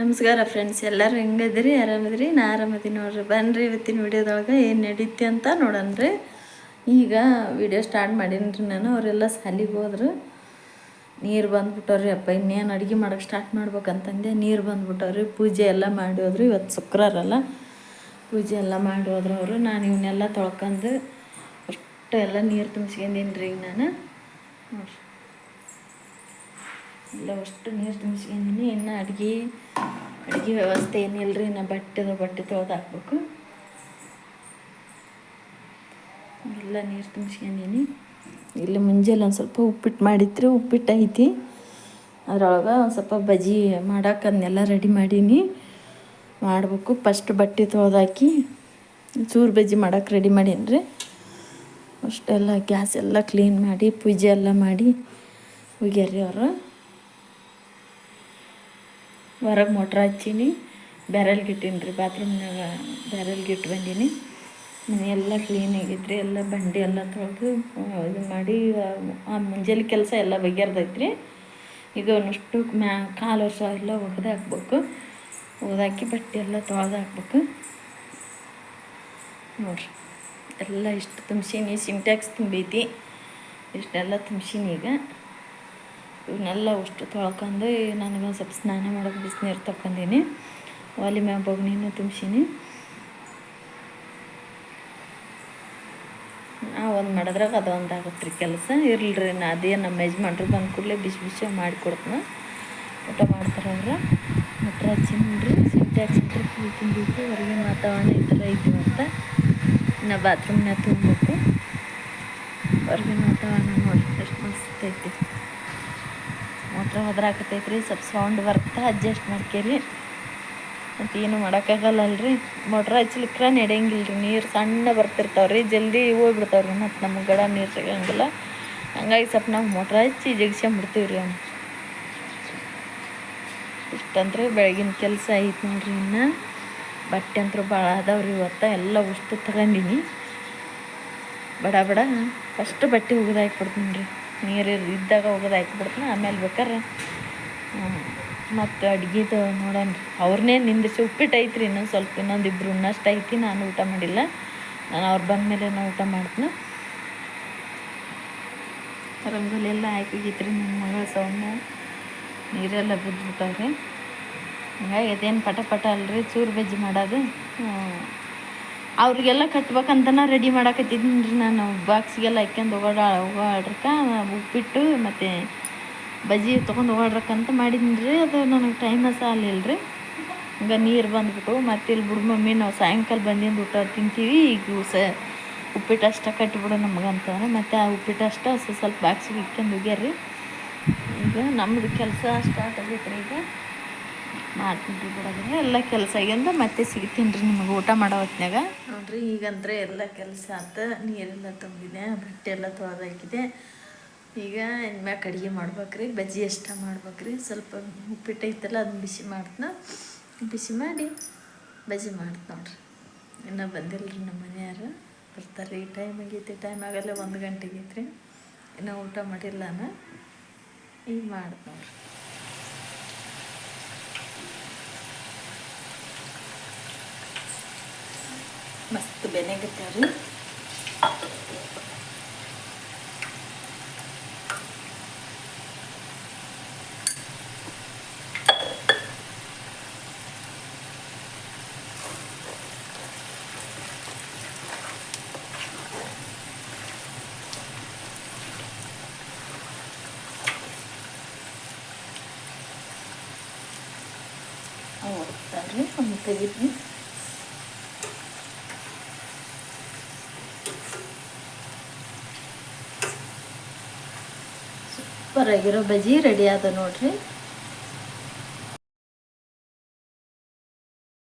ನಮಸ್ಕಾರ ಫ್ರೆಂಡ್ಸ್ ಎಲ್ಲರೂ ಹೆಂಗದಿರಿ ಆರಾಮದ್ರಿ ನಾ ಆರಾಮದಿ ನೋಡ್ರಿ. ಬನ್ರಿ ಇವತ್ತಿನ ವಿಡಿಯೋದೊಳಗೆ ಏನು ನಡೀತಿ ಅಂತ ನೋಡನ್ರಿ. ಈಗ ವಿಡಿಯೋ ಸ್ಟಾರ್ಟ್ ಮಾಡೀನಿ ನಾನು. ಅವರೆಲ್ಲ ಸಾಲಿಗೆ ಹೋದ್ರು. ನೀರು ಬಂದ್ಬಿಟ್ಟವ್ರಿ ಅಪ್ಪ. ಇನ್ನೇನು ಅಡುಗೆ ಮಾಡೋಕೆ ಸ್ಟಾರ್ಟ್ ಮಾಡ್ಬೇಕಂತಂದೆ. ನೀರು ಬಂದ್ಬಿಟ್ಟವ್ರಿ. ಪೂಜೆ ಎಲ್ಲ ಮಾಡಿ ಹೋದ್ರು. ಇವತ್ತು ಶುಕ್ರವಾರಲ್ಲ ಪೂಜೆ ಎಲ್ಲ ಮಾಡಿ ಹೋದ್ರು ಅವರು. ನಾನು ಇವನ್ನೆಲ್ಲ ತೊಳ್ಕೊಂಡು ಅಷ್ಟು ಎಲ್ಲ ನೀರು ತುಂಬಿಸ್ಕೊಂಡೀನಿ ರೀ ನಾನು. ನೋಡ್ರಿ. ಎಲ್ಲ ಅಷ್ಟು ನೀರು ತುಂಬಿಸ್ಕೊಂಡಿನಿ ಇನ್ನು ಅಡುಗೆ ಅಡುಗೆ ವ್ಯವಸ್ಥೆ ಏನಿಲ್ಲ ರೀ ನಾ ಬಟ್ಟೆದು, ಬಟ್ಟೆ ತೊಳೆದು ಹಾಕ್ಬೇಕು. ಎಲ್ಲ ನೀರು ತುಂಬಿಸ್ಕೊಂಡಿನಿ. ಇಲ್ಲಿ ಮುಂಜಾನೆ ಒಂದು ಸ್ವಲ್ಪ ಉಪ್ಪಿಟ್ಟು ಮಾಡಿತ್ರಿ ಉಪ್ಪಿಟ್ಟು ಐತಿ. ಅದ್ರೊಳಗೆ ಒಂದು ಸ್ವಲ್ಪ ಬಜ್ಜಿ ಮಾಡೋಕೆ ಅದನ್ನೆಲ್ಲ ರೆಡಿ ಮಾಡೀನಿ. ಮಾಡಬೇಕು ಫಸ್ಟ್ ಬಟ್ಟೆ ತೊಳೆದಾಕಿ ಚೂರು ಬಜ್ಜಿ ಮಾಡಕ್ಕೆ ರೆಡಿ ಮಾಡೀನಿ ರೀ ಅಷ್ಟೆಲ್ಲ ಗ್ಯಾಸ್ ಎಲ್ಲ ಕ್ಲೀನ್ ಮಾಡಿ, ಪೂಜೆ ಎಲ್ಲ ಮಾಡಿ ಹೋಗ್ಯಾರ್ರಿ ಅವರು. ಹೊರಗೆ ಮೋಟ್ರ್ ಹಚ್ಚೀನಿ ಬ್ಯಾರಲ್ಗೆ ಇಟ್ಟೀನಿ ರೀ ಬಾತ್ರೂಮ್ನಾಗ ಬ್ಯಾರಲ್ಗೆ ಇಟ್ಟು ಬಂದೀನಿ. ಮನೆಯೆಲ್ಲ ಕ್ಲೀನ್ ಆಗೈತ್ರಿ ಎಲ್ಲ ಬಂಡಿ ಎಲ್ಲ ತೊಳೆದು ಇದು ಮಾಡಿ, ಆ ಮುಂಜಾನೆ ಕೆಲಸ ಎಲ್ಲ ಬಗೆಹರ್ದೈತ್ರಿ ಈಗ ಒಂದಷ್ಟು ಮ್ಯಾ ಕಾಲು ವರ್ಷ ಎಲ್ಲ ಒಗೆದು ಹಾಕ್ಬೇಕು. ಓದಾಕಿ ಬಟ್ಟೆ ಎಲ್ಲ ತೊಳೆದು ಹಾಕ್ಬೇಕು. ನೋಡ್ರಿ, ಎಲ್ಲ ಇಷ್ಟು ತುಂಬಿಸೀನಿ, ಸಿಂಟ್ಯಾಕ್ಸ್ ತುಂಬೈತಿ ಇಷ್ಟೆಲ್ಲ ತುಂಬಿಸೀನಿ ಈಗ. ಇವನ್ನೆಲ್ಲ ಅಷ್ಟು ತೊಳ್ಕೊಂಡು ನನಗೊಂದು ಸ್ವಲ್ಪ ಸ್ನಾನ ಮಾಡೋಕೆ ಬಿಸಿನೀರು ತಗೊಂಡೀನಿ ಒಲೆ ಮ್ಯಾಗ ಬೊಗ್ಣಿನೂ ತುಂಬಿಸೀನಿ. ನಾವು ಒಂದು ಮಾಡಿದ್ರಾಗ ಅದು ಒಂದು ಆಗತ್ತೆ ರೀ ಕೆಲಸ. ಇರಲ್ರಿ, ನಾ ಅದೇ ನಮ್ಮ ಯಜಮಾನ್ರು ಬಂದು ಕೂಡಲೇ ಬಿಸಿ ಬಿಸಿ ಮಾಡಿಕೊಡ್ತೀನಿ. ಊಟ ಮಾಡ್ತಾರೆ ಅವ್ರ. ಮಟ್ರ ಹಚ್ಚಿನ್ರಿ ಸಿಟ್ಟೆ ಚಿನ್ರಿ ಫುಲ್ ತುಂಬಿತ್ತು ಹೊರಗೆ ವಾತಾವರಣ ಈ ಥರ ಐತಿ ಅಂತ ನಾ ಬಾತ್ರೂಮ್ನ ತುಂಬಬೇಕು. ಹೊರಗಿನ ವಾತಾವರಣ ನೋಡಿ ಎಷ್ಟು ಮಸ್ತ್ ಐತಿ. ಮೋಟ್ರ್ ಹೊದ್ರಾಕತೈತ್ರಿ ಸ್ವಲ್ಪ ಸೌಂಡ್ ಬರ್ತಾ ಅಡ್ಜಸ್ಟ್ ಮಾಡ್ಕೇರಿ. ಮತ್ತು ಏನು ಮಾಡೋಕ್ಕಾಗಲ್ಲಲ್ರಿ. ಮೋಟ್ರ್ ಹಚ್ಲಿಕ್ರ ನಡೆಯಂಗಿಲ್ಲ ರೀ ನೀರು ಸಣ್ಣ ಬರ್ತಿರ್ತಾವ್ರಿ, ಜಲ್ದಿ ಹೋಗ್ಬಿಡ್ತಾವ್ರಿ ಮತ್ತು ನಮ್ಗೆ ಗಡ ನೀರು ಸಿಗಂಗಿಲ್ಲ. ಹಂಗಾಗಿ ಸ್ವಲ್ಪ ನಾವು ಮೋಟ್ರ್ ಹಚ್ಚಿ ಜಗಿಸ್ಕೊಂಬಿಡ್ತೀವಿ ರೀ ಅವ್ನು. ಇಷ್ಟಂದ್ರೆ ಬೆಳಗಿನ ಕೆಲಸ ಐತೆ ನೋಡ್ರಿ ಇನ್ನು. ಬಟ್ಟೆ ಅಂತೂ ಭಾಳ ಅದಾವ್ರಿ ಇವತ್ತು, ಎಲ್ಲ ಉಷ್ಟು ತಗೊಂಡಿನಿ. ಬಡ ಬಡ ಫಸ್ಟ್ ಬಟ್ಟೆ ಒಗ್ದು ಕೊಡ್ತೀನಿ ರೀ ನೀರು ಇದ್ದಾಗ ಒಗ್ದು ಹಾಕ್ಬಿಡ್ತೀನಿ ಆಮೇಲೆ ಬೇಕಾರೆ ಮತ್ತು ಅಡುಗೆದು ನೋಡೋಣ ರೀ. ಅವ್ರನ್ನೇ ನಿಂದಿಸಿ ಉಪ್ಪಿಟ್ಟು ಐತ್ರಿ ಇನ್ನೊಂದು ಸ್ವಲ್ಪ, ಇನ್ನೊಂದು ಇಬ್ಬರು ಉಣ್ಣಷ್ಟು ಐತಿ, ನಾನು ಊಟ ಮಾಡಿಲ್ಲ. ನಾನು ಅವ್ರು ಬಂದ ಮೇಲೆ ನಾನು ಊಟ ಮಾಡ್ತೀನಿ. ರಂಗೋಲಿ ಎಲ್ಲ ಹಾಕಿಗಿತ್ರಿ ನನ್ನ ಮಗಳ ಸೌಂಡ್ ನೀರೆಲ್ಲ ಬಿದ್ದುಬಿಟ್ಟವ್ರಿ ಹಂಗಾಗಿ ಅದೇನು ಪಟ ಪಟ ಅಲ್ರಿ, ಚೂರು ಬಜ್ಜಿ ಮಾಡೋದು. ಅವ್ರಿಗೆಲ್ಲ ಕಟ್ಬೇಕಂತನ ರೆಡಿ ಮಾಡಕತ್ತಿದ್ದೀನಿ ರೀ ನಾನು. ಬಾಕ್ಸಿಗೆಲ್ಲ ಹಾಕ್ಯಂದು ಓಡಾ ಓಡಾಡ್ರಕ್ಕ ಉಪ್ಪಿಟ್ಟು ಮತ್ತು ಬಜ್ಜಿ ತೊಗೊಂಡು ಓಡಾಡ್ರಕ್ಕಂತ ಮಾಡಿದ್ದೀನಿ ರೀ ಅದು ನನಗೆ ಟೈಮ ಸಾಲಿಲ್ಲ ರೀ ಹಂಗೆ ನೀರು ಬಂದ್ಬಿಟ್ಟು ಮತ್ತೆ ಇಲ್ಲಿ ಬಿಡು ಮಮ್ಮಿ, ನಾವು ಸಾಯಂಕಾಲ ಬಂದಿಂದ ಊಟ ತಿಂತೀವಿ, ಈಗ ಸ ಉಪ್ಪಿಟ್ಟು ಅಷ್ಟೇ ಕಟ್ಬಿಡು ನಮಗಂತಂದ್ರೆ ಮತ್ತು ಆ ಉಪ್ಪಿಟ್ಟು ಅಷ್ಟೇ ಸ್ವಲ್ಪ ಬಾಕ್ಸಿಗೆ ಇಟ್ಕೊಂಡು ಹೋಗ್ಯಾರ ಈಗ ನಮ್ಮದು ಕೆಲಸ ಸ್ಟಾರ್ಟ್ ಆಗೈತೆ ರೀ ಈಗ. ಮಾಡ್ತೀನಿ ಬಿಡೋದ್ರೆ ಎಲ್ಲ ಕೆಲಸ ಆಗ್ಯಂದ ಮತ್ತೆ ಸಿಗ್ತೀನಿ ರೀ ನಿಮಗೆ ಊಟ ಮಾಡೋ ಹೊತ್ನ್ಯಾಗ. ನೋಡ್ರಿ, ಈಗಂದ್ರೆ ಎಲ್ಲ ಕೆಲಸ ಆತ. ನೀರೆಲ್ಲ ತುಂಬಿದೆ, ಬಟ್ಟೆ ಎಲ್ಲ ತೊಳೆದಾಕಿದೆ. ಈಗ ಇನ್ಮ್ಯಾಕೆ ಅಡುಗೆ ಮಾಡ್ಬೇಕ್ರಿ, ಬಜ್ಜಿ ಎಷ್ಟ ಮಾಡ್ಬೇಕ್ರಿ. ಸ್ವಲ್ಪ ಉಪ್ಪಿಟ್ಟು ಐತಲ್ಲ, ಅದನ್ನ ಬಿಸಿ ಮಾಡ್ತನ. ಬಿಸಿ ಮಾಡಿ ಬಜ್ಜಿ ಮಾಡ್ತೀನಿ ನೋಡ್ರಿ. ಇನ್ನೂ ಬಂದಿಲ್ಲ ರೀ ನಮ್ಮ ಮನೆಯವರು. ಬರ್ತಾರೆ ಈ ಟೈಮ್ ಆಗೈತಿ ಟೈಮ್ ಆಗಲ್ಲ ಒಂದು ಗಂಟೆಗೆ ಐತ್ರಿ ಇನ್ನೂ ಊಟ ಮಾಡಿಲ್ಲ ಈಗ ಮಾಡ್ತೀನಿ ನೋಡ್ರಿ. ಮಸ್ತ್ ಬೆನೆಗತ್ತಾವ್ರಿ ಹೋಗ್ತಾವ್ರಿ ಒಂದು ತೆಗಿದ್ವಿ ಸೂಪರ್ ಆಗಿರೋ ಬಜ್ಜಿ ರೆಡಿ ಆದ ನೋಡ್ರಿ.